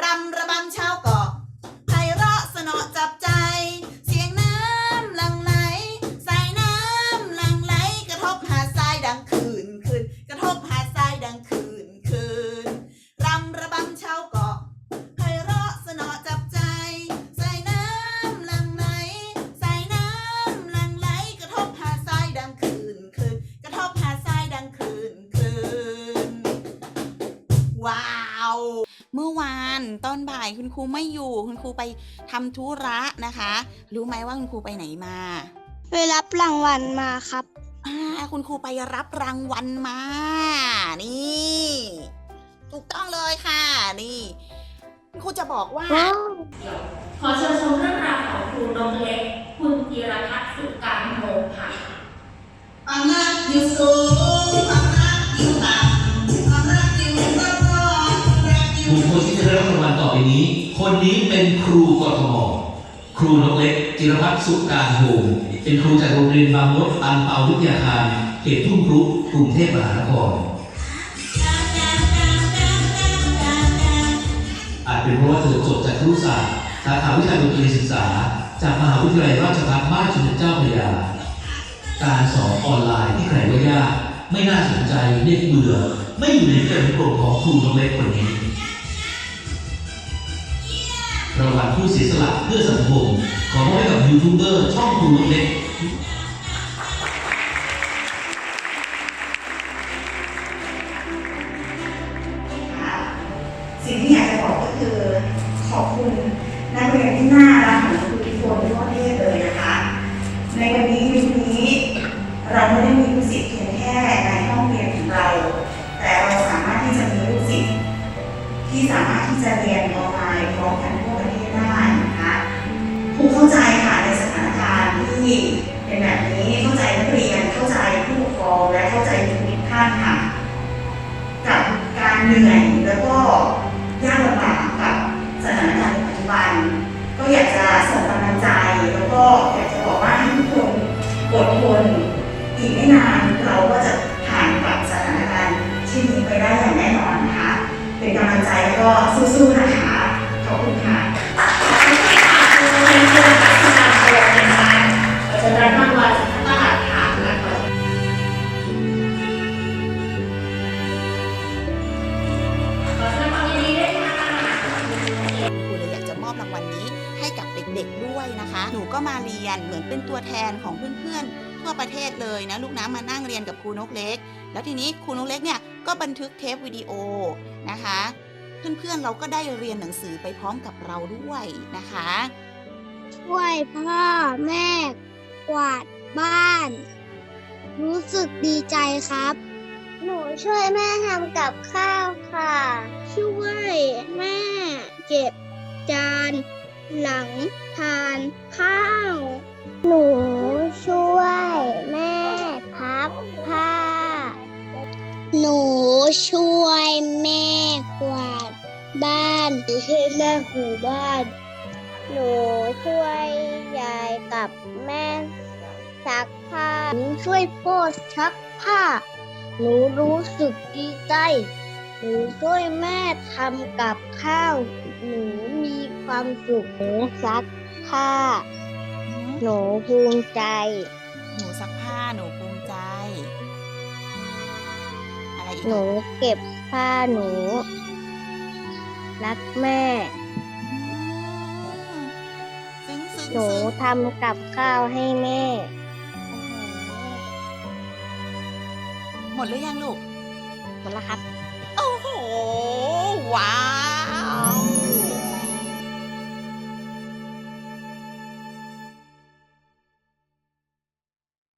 รำระบำชาวเกาะ อวานตอนบ่ายคุณครูไม่อยู่ คุณครูไปทำธุระนะคะ รู้ไหมว่าคุณครูไปไหนมาไปรับรางวัลมาครับอ่าคุณครูไปรับรางวัลมา นี่ ถูกต้องเลยค่ะ นี่ คุณครูจะบอกว่า ขอเชิญชมเรื่องราวของ นี้ คนนี้เป็นครูกทมครูนกเล็ก จิรพัฒน์สุการโฮมเป็นครูจากโรงเรียนบางมดอันเปาวิทยาคารเขตทุ่งครุกรุงเทพมหานครอาจเป็นเพราะว่าเธอจบจากครุศาสตร์สาขาวิชาดนตรีศึกษา จากมหาวิทยาลัยราชภัฏบ้านสมเด็จเจ้าพระยา การสอนออนไลน์ที่ใครว่ายากไม่น่าสนใจเด็กเบื่อไม่อยู่ในกระกลุ่มของครูนกเล็กคนนี้ รางวัลผู้เสียสละเพื่อสังคม ขอมอบให้กับยูทูบเบอร์ช่องครูเล็กสิ่งที่อยากจะบอกก็คือขอบคุณนักเรียนที่น่ารักของครูทุกคนทั่วประเทศเลยนะคะ ในวันนี้ยุคนี้เราไม่ได้มีลูกศิษย์เพียงแค่ในห้องเรียนของเรา แต่เราสามารถที่จะมีลูกศิษย์ที่สามารถที่จะเรียนออนไล รูเข้าใจค่ะในสถานการณ์ที่เป็นแบบนี้เข้าใจนักเรียนเข้าใจผู้ปกครองและเข้าใจทุกท่านค่ะ กับการเหนื่อยแล้วก็ยากลำบากกับสถานการณ์ในปัจจุบัน ก็อยากจะส่งกำลังใจ แล้วก็อยากจะบอกว่าให้ทุกคนอดทนอีกไม่นานเราก็จะผ่านกับสถานการณ์เช่นนี้ไปได้อย่างแน่นอนนะคะเป็นกำลังใจแล้วก็สู้ๆนะคะขอบคุณค่ะ มาเรียนเหมือนเป็นตัวแทนของเพื่อนๆ ทั่วประเทศเลยนะลูกนะมานั่งเรียนกับครูนกเล็ก แล้วทีนี้ครูนกเล็กเนี่ยก็บันทึกเทปวิดีโอนะคะ เพื่อนๆเราก็ได้เรียนหนังสือไปพร้อมกับเราด้วยนะคะ ช่วยพ่อแม่กวาดบ้าน รู้สึกดีใจครับ หนูช่วยแม่ทำกับข้าวค่ะ ช่วยแม่เก็บจาน หลังทานข้าว หนูช่วยแม่พับผ้า หนูช่วยแม่กวาดบ้านหนูช่วยแม่ถูบ้าน หนูช่วยยายกับแม่ซักผ้า หนูช่วยพ่อซักผ้า หนูรู้สึกดีใจ หนูช่วยแม่ทำกับข้าว หนูมีความสุขหนูซักผ้า หนูภูมิใจ หนูซักผ้าหนูภูมิใจ อะไรอีกหนูเก็บผ้าหนู รักแม่อืมซึ้งซึ้งหนูซึ้งทำกับข้าวให้แม่ หมดหรือยังลูก หมดแล้วครับ โอ้โหว้าว